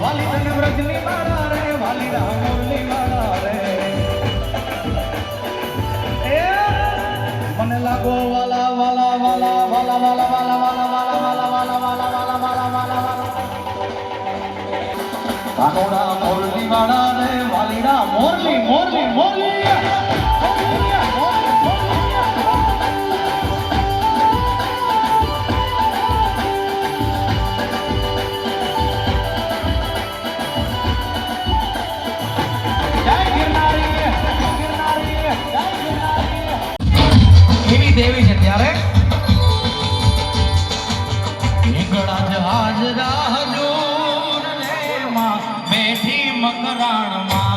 Valida, lembra de lembrar કાનોડા મોરલી વાળા રે વાલીડા મોરલી મોરલી મોરલી મોરલી દેવી છે ત્યારે. બેઠી મકરાણમાં.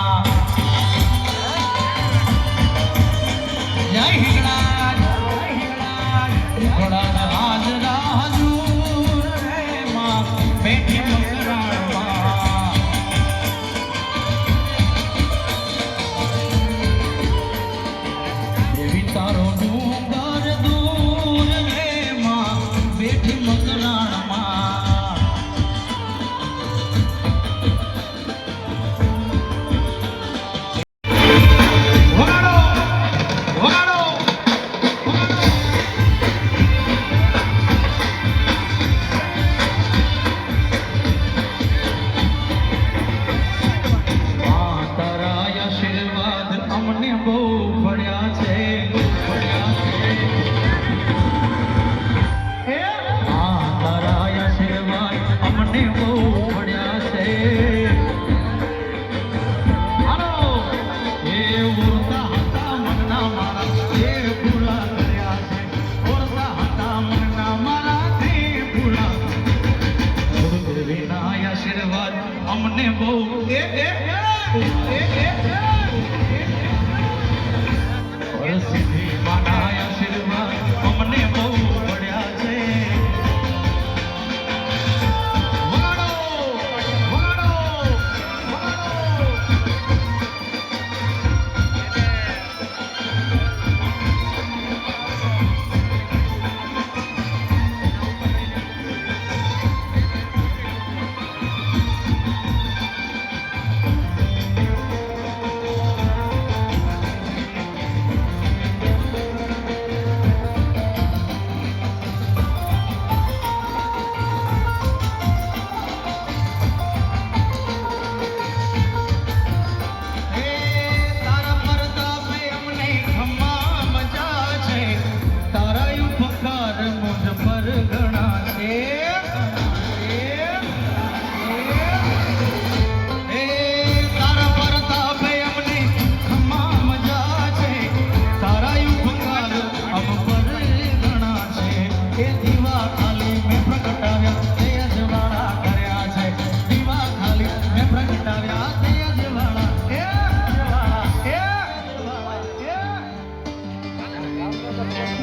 and bold.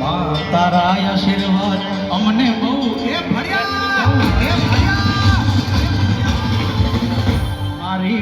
માં તારા આશીર્વાદ. અમને બહુ. એ ભર્યા એ ભર્યા મારી